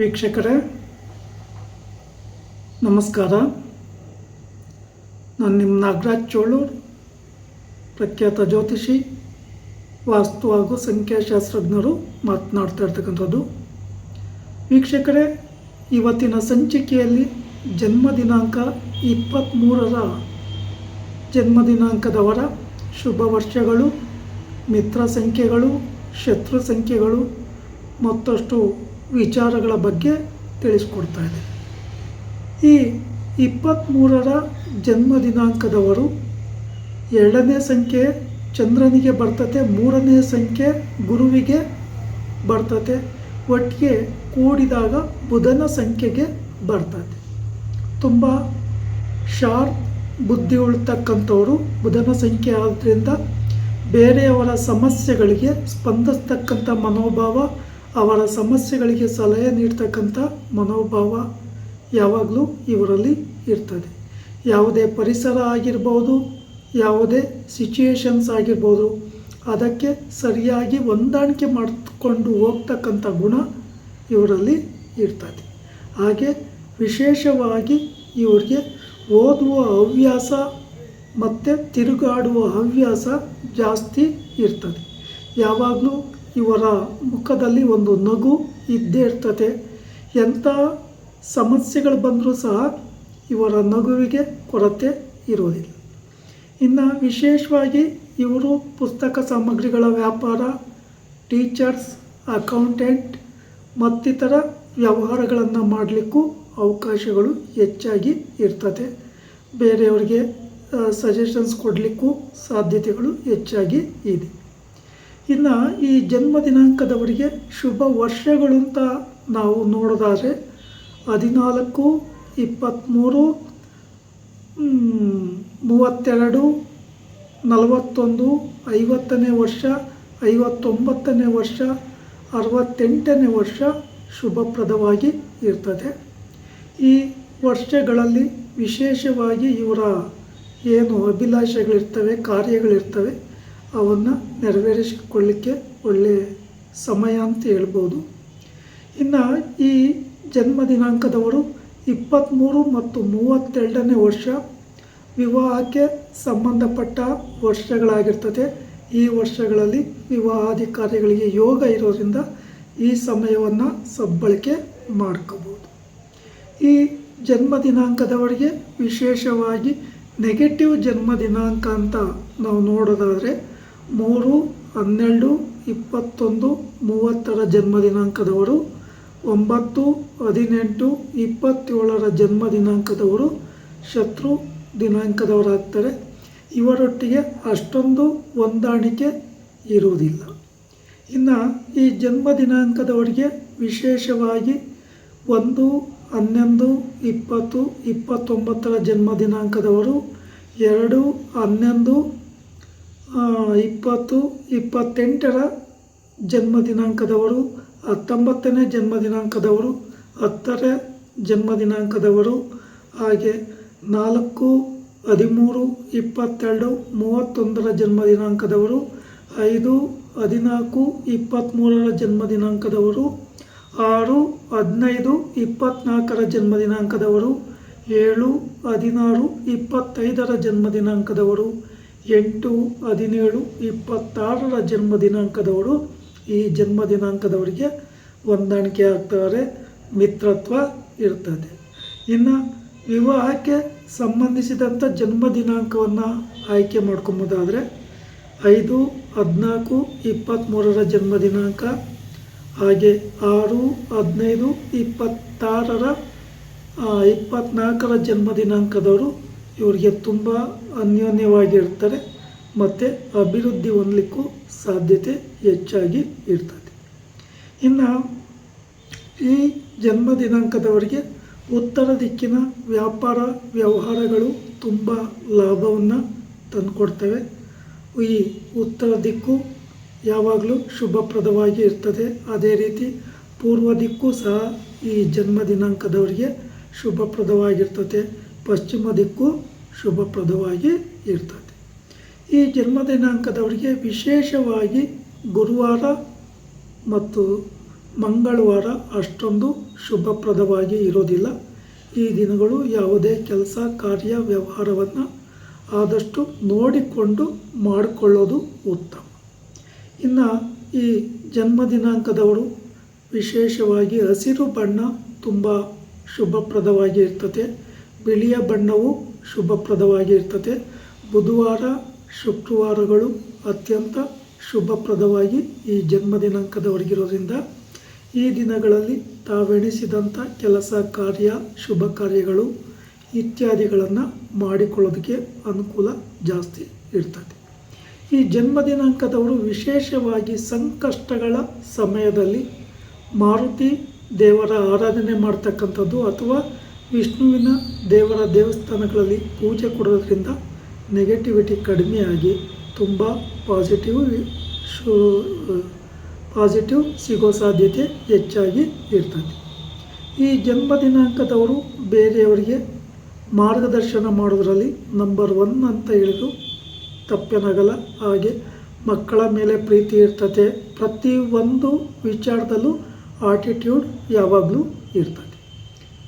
ವೀಕ್ಷಕರೇ, ನಮಸ್ಕಾರ. ನಾನು ನಿಮ್ಮ ನಾಗರಾಜ್ ಚೋಳೂರ್, ಪ್ರಖ್ಯಾತ ಜ್ಯೋತಿಷಿ, ವಾಸ್ತು ಹಾಗೂ ಸಂಖ್ಯಾಶಾಸ್ತ್ರಜ್ಞರು ಮಾತನಾಡ್ತಾ ಇರ್ತಕ್ಕಂಥದ್ದು. ವೀಕ್ಷಕರೇ, ಇವತ್ತಿನ ಸಂಚಿಕೆಯಲ್ಲಿ ಜನ್ಮ ದಿನಾಂಕ ಇಪ್ಪತ್ತ್ಮೂರರ ಜನ್ಮ ದಿನಾಂಕದವರ ಶುಭ ವರ್ಷಗಳು, ಮಿತ್ರ ಸಂಖ್ಯೆಗಳು, ಶತ್ರು ಸಂಖ್ಯೆಗಳು, ಮತ್ತಷ್ಟು ವಿಚಾರಗಳ ಬಗ್ಗೆ ತಿಳಿಸ್ಕೊಡ್ತಾ ಇದೆ. ಈ ಇಪ್ಪತ್ತ್ಮೂರರ ಜನ್ಮ ದಿನಾಂಕದವರು ಎರಡನೇ ಸಂಖ್ಯೆ ಚಂದ್ರನಿಗೆ ಬರ್ತತೆ, ಮೂರನೇ ಸಂಖ್ಯೆ ಗುರುವಿಗೆ ಬರ್ತತೆ. ಒಟ್ಟಿಗೆ ಕೂಡಿದಾಗ ಬುಧನ ಸಂಖ್ಯೆಗೆ ಬರ್ತದೆ ತುಂಬ ಶಾರ್ಪ್ ಬುದ್ಧಿ ಉಳ್ತಕ್ಕಂಥವರು ಬುಧನ ಸಂಖ್ಯೆ ಆದ್ದರಿಂದ ಬೇರೆಯವರ ಸಮಸ್ಯೆಗಳಿಗೆ ಸ್ಪಂದಿಸ್ತಕ್ಕಂಥ ಮನೋಭಾವ ಅವರ ಸಮಸ್ಯೆಗಳಿಗೆ ಸಲಹೆ ನೀಡ್ತಕ್ಕಂಥ ಮನೋಭಾವ ಯಾವಾಗಲೂ ಇವರಲ್ಲಿ ಇರ್ತದೆ. ಯಾವುದೇ ಪರಿಸರ ಆಗಿರ್ಬೋದು, ಯಾವುದೇ ಸಿಚುಯೇಷನ್ಸ್ ಆಗಿರ್ಬೋದು, ಅದಕ್ಕೆ ಸರಿಯಾಗಿ ಹೊಂದಾಣಿಕೆ ಮಾಡಿಕೊಂಡು ಹೋಗ್ತಕ್ಕಂಥ ಗುಣ ಇವರಲ್ಲಿ ಇರ್ತದೆ. ಹಾಗೆ ವಿಶೇಷವಾಗಿ ಇವರಿಗೆ ಓದುವ ಹವ್ಯಾಸ ಮತ್ತು ತಿರುಗಾಡುವ ಹವ್ಯಾಸ ಜಾಸ್ತಿ ಇರ್ತದೆ. ಯಾವಾಗಲೂ ಇವರ ಮುಖದಲ್ಲಿ ಒಂದು ನಗು ಇದ್ದೇ ಇರ್ತದೆ ಎಂಥ ಸಮಸ್ಯೆಗಳು ಬಂದರೂ ಸಹ ಇವರ ನಗುವಿಗೆ ಕೊರತೆ ಇರೋದಿಲ್ಲ ಇನ್ನು ವಿಶೇಷವಾಗಿ ಇವರು ಪುಸ್ತಕ ಸಾಮಗ್ರಿಗಳ ವ್ಯಾಪಾರ, ಟೀಚರ್ಸ್, ಅಕೌಂಟೆಂಟ್ ಮತ್ತಿತರ ವ್ಯವಹಾರಗಳನ್ನು ಮಾಡಲಿಕ್ಕೂ ಅವಕಾಶಗಳು ಹೆಚ್ಚಾಗಿ ಇರ್ತದೆ. ಬೇರೆಯವರಿಗೆ ಸಜೆಷನ್ಸ್ ಕೊಡಲಿಕ್ಕೂ ಸಾಧ್ಯತೆಗಳು ಹೆಚ್ಚಾಗಿ ಇದೆ. ಇನ್ನು ಈ ಜನ್ಮ ದಿನಾಂಕದವರಿಗೆ ಶುಭ ವರ್ಷಗಳು ಅಂತ ನಾವು ನೋಡೋದಾದರೆ ಹದಿನಾಲ್ಕು ಇಪ್ಪತ್ತ್ಮೂರು ಮೂವತ್ತೆರಡು, ನಲವತ್ತೊಂದು, ಐವತ್ತನೇ ವರ್ಷ, ಐವತ್ತೊಂಬತ್ತನೇ ವರ್ಷ, ಅರವತ್ತೆಂಟನೇ ವರ್ಷ ಶುಭಪ್ರದವಾಗಿ ಇರ್ತದೆ. ಈ ವರ್ಷಗಳಲ್ಲಿ ವಿಶೇಷವಾಗಿ ಇವರ ಏನು ಅಭಿಲಾಷೆಗಳಿರ್ತವೆ, ಕಾರ್ಯಗಳಿರ್ತವೆ ಅವನ್ನು ನೆರವೇರಿಸಿಕೊಳ್ಳಿಕ್ಕೆ ಒಳ್ಳೆಯ ಸಮಯ ಅಂತ ಹೇಳ್ಬೋದು. ಇನ್ನು ಈ ಜನ್ಮ ದಿನಾಂಕದವರು ಇಪ್ಪತ್ತ್ಮೂರು ಮತ್ತು ಮೂವತ್ತೆರಡನೇ ವರ್ಷ ವಿವಾಹಕ್ಕೆ ಸಂಬಂಧಪಟ್ಟ ವರ್ಷಗಳಾಗಿರ್ತದೆ. ಈ ವರ್ಷಗಳಲ್ಲಿ ವಿವಾಹಾದಿ ಕಾರ್ಯಗಳಿಗೆ ಯೋಗ ಇರೋದ್ರಿಂದ ಈ ಸಮಯವನ್ನು ಸದ್ಬಳಕೆ ಮಾಡ್ಕೋಬೋದು. ಈ ಜನ್ಮ ದಿನಾಂಕದವರಿಗೆ ವಿಶೇಷವಾಗಿ ನೆಗೆಟಿವ್ ಜನ್ಮ ದಿನಾಂಕ ಅಂತ ನಾವು ನೋಡೋದಾದರೆ ಮೂರು, ಹನ್ನೆರಡು, ಇಪ್ಪತ್ತೊಂದು, ಮೂವತ್ತರ ಜನ್ಮ ದಿನಾಂಕದವರು ಒಂಬತ್ತು, ಹದಿನೆಂಟು, ಇಪ್ಪತ್ತೇಳರ ಜನ್ಮ ದಿನಾಂಕದವರು ಶತ್ರು ದಿನಾಂಕದವರಾಗ್ತಾರೆ. ಇವರೊಟ್ಟಿಗೆ ಅಷ್ಟೊಂದು ಹೊಂದಾಣಿಕೆ ಇರುವುದಿಲ್ಲ. ಇನ್ನು ಈ ಜನ್ಮ ದಿನಾಂಕದವರಿಗೆ ವಿಶೇಷವಾಗಿ ಒಂದು, ಹನ್ನೊಂದು, ಇಪ್ಪತ್ತು, ಇಪ್ಪತ್ತೊಂಬತ್ತರ ಜನ್ಮ ದಿನಾಂಕದವರು ಎರಡು, ಹನ್ನೊಂದು ಇಪ್ಪತ್ತು, ಇಪ್ಪತ್ತೆಂಟರ ಜನ್ಮ ದಿನಾಂಕದವರು ಹತ್ತೊಂಬತ್ತನೇ ಜನ್ಮ ದಿನಾಂಕದವರು ಹತ್ತರ ಜನ್ಮ ದಿನಾಂಕದವರು ಹಾಗೆ ನಾಲ್ಕು, ಹದಿಮೂರು, ಇಪ್ಪತ್ತೆರಡು, ಮೂವತ್ತೊಂದರ ಜನ್ಮ ದಿನಾಂಕದವರು ಐದು, ಹದಿನಾಲ್ಕು ಇಪ್ಪತ್ತ್ಮೂರರ ಜನ್ಮ ದಿನಾಂಕದವರು ಆರು, ಹದಿನೈದು ಇಪ್ಪತ್ತ್ನಾಲ್ಕರ ಜನ್ಮ ದಿನಾಂಕದವರು ಏಳು, ಹದಿನಾರು, ಇಪ್ಪತ್ತೈದರ ಜನ್ಮ ದಿನಾಂಕದವರು ಎಂಟು, ಹದಿನೇಳು, ಇಪ್ಪತ್ತಾರರ ಜನ್ಮ ದಿನಾಂಕದವರು ಈ ಜನ್ಮ ದಿನಾಂಕದವರಿಗೆ ಹೊಂದಾಣಿಕೆ ಆಗ್ತಾರೆ ಮಿತ್ರತ್ವ ಇರ್ತದೆ. ಇನ್ನು ವಿವಾಹಕ್ಕೆ ಸಂಬಂಧಿಸಿದಂಥ ಜನ್ಮ ದಿನಾಂಕವನ್ನು ಆಯ್ಕೆ ಮಾಡ್ಕೊಬೋದಾದರೆ ಐದು, ಹದಿನಾಲ್ಕು ಇಪ್ಪತ್ತ್ಮೂರರ ಜನ್ಮ ದಿನಾಂಕ, ಹಾಗೆ ಆರು, ಹದಿನೈದು, ಇಪ್ಪತ್ತಾರರ ಇಪ್ಪತ್ತ್ನಾಲ್ಕರ ಜನ್ಮ ದಿನಾಂಕದವರು ಇವರಿಗೆ ತುಂಬ ಅನ್ಯೋನ್ಯವಾಗಿರ್ತಾರೆ, ಮತ್ತು ಅಭಿವೃದ್ಧಿ ಹೊಂದಲಿಕ್ಕೂ ಸಾಧ್ಯತೆ ಹೆಚ್ಚಾಗಿ ಇರ್ತದೆ. ಇನ್ನು ಈ ಜನ್ಮ ದಿನಾಂಕದವರಿಗೆ ಉತ್ತರ ದಿಕ್ಕಿನ ವ್ಯಾಪಾರ ವ್ಯವಹಾರಗಳು ತುಂಬ ಲಾಭವನ್ನು ತಂದುಕೊಡ್ತವೆ. ಈ ಉತ್ತರ ದಿಕ್ಕು ಯಾವಾಗಲೂ ಶುಭಪ್ರದವಾಗಿ ಇರ್ತದೆ. ಅದೇ ರೀತಿ ಪೂರ್ವ ದಿಕ್ಕು ಸಹ ಈ ಜನ್ಮ ದಿನಾಂಕದವರಿಗೆ ಶುಭಪ್ರದವಾಗಿರ್ತದೆ. ಪಶ್ಚಿಮ ದಿಕ್ಕು ಶುಭಪ್ರದವಾಗಿ ಇರ್ತದೆ. ಈ ಜನ್ಮ ದಿನಾಂಕದವರಿಗೆ ವಿಶೇಷವಾಗಿ ಗುರುವಾರ ಮತ್ತು ಮಂಗಳವಾರ ಅಷ್ಟೊಂದು ಶುಭಪ್ರದವಾಗಿ ಇರೋದಿಲ್ಲ. ಈ ದಿನಗಳು ಯಾವುದೇ ಕೆಲಸ, ಕಾರ್ಯ, ವ್ಯವಹಾರವನ್ನು ಆದಷ್ಟು ನೋಡಿಕೊಂಡು ಮಾಡಿಕೊಳ್ಳೋದು ಉತ್ತಮ. ಇನ್ನು ಈ ಜನ್ಮ ದಿನಾಂಕದವರು ವಿಶೇಷವಾಗಿ ಹಸಿರು ಬಣ್ಣ ತುಂಬ ಶುಭಪ್ರದವಾಗಿ ಇರ್ತದೆ. ಬಿಳಿಯ ಬಣ್ಣವು ಶುಭಪ್ರದವಾಗಿ ಇರ್ತದೆ ಬುಧವಾರ ಶುಕ್ರವಾರಗಳು ಅತ್ಯಂತ ಶುಭಪ್ರದವಾಗಿ ಈ ಜನ್ಮ ದಿನಾಂಕದವರೆಗಿರೋದ್ರಿಂದ ಈ ದಿನಗಳಲ್ಲಿ ತಾವೆಣಿಸಿದಂಥ ಕೆಲಸ ಕಾರ್ಯ, ಶುಭ ಕಾರ್ಯಗಳು ಇತ್ಯಾದಿಗಳನ್ನು ಮಾಡಿಕೊಳ್ಳೋದಕ್ಕೆ ಅನುಕೂಲ ಜಾಸ್ತಿ ಇರ್ತದೆ. ಈ ಜನ್ಮ ದಿನಾಂಕದವರು ವಿಶೇಷವಾಗಿ ಸಂಕಷ್ಟಗಳ ಸಮಯದಲ್ಲಿ ಮಾರುತಿ ದೇವರ ಆರಾಧನೆ ಮಾಡ್ತಕ್ಕಂಥದ್ದು ಅಥವಾ ವಿಷ್ಣುವಿನ ದೇವರ ದೇವಸ್ಥಾನಗಳಲ್ಲಿ ಪೂಜೆ ಕೊಡೋದ್ರಿಂದ ನೆಗೆಟಿವಿಟಿ ಕಡಿಮೆಯಾಗಿ ತುಂಬ ಪಾಸಿಟಿವ್ ಶೂ ಪಾಸಿಟಿವ್ ಸಿಗೋ ಸಾಧ್ಯತೆ ಹೆಚ್ಚಾಗಿ ಇರ್ತದೆ. ಈ ಜನ್ಮ ದಿನಾಂಕದವರು ಬೇರೆಯವರಿಗೆ ಮಾರ್ಗದರ್ಶನ ಮಾಡೋದರಲ್ಲಿ ನಂಬರ್ ಒನ್ ಅಂತ ಹೇಳಿದ್ರು. ತಪ್ಪೇನಾಗಲ್ಲ. ಹಾಗೆ ಮಕ್ಕಳ ಮೇಲೆ ಪ್ರೀತಿ ಇರ್ತದೆ. ಪ್ರತಿಯೊಂದು ವಿಚಾರದಲ್ಲೂ ಆಟಿಟ್ಯೂಡ್ ಯಾವಾಗಲೂ ಇರ್ತದೆ.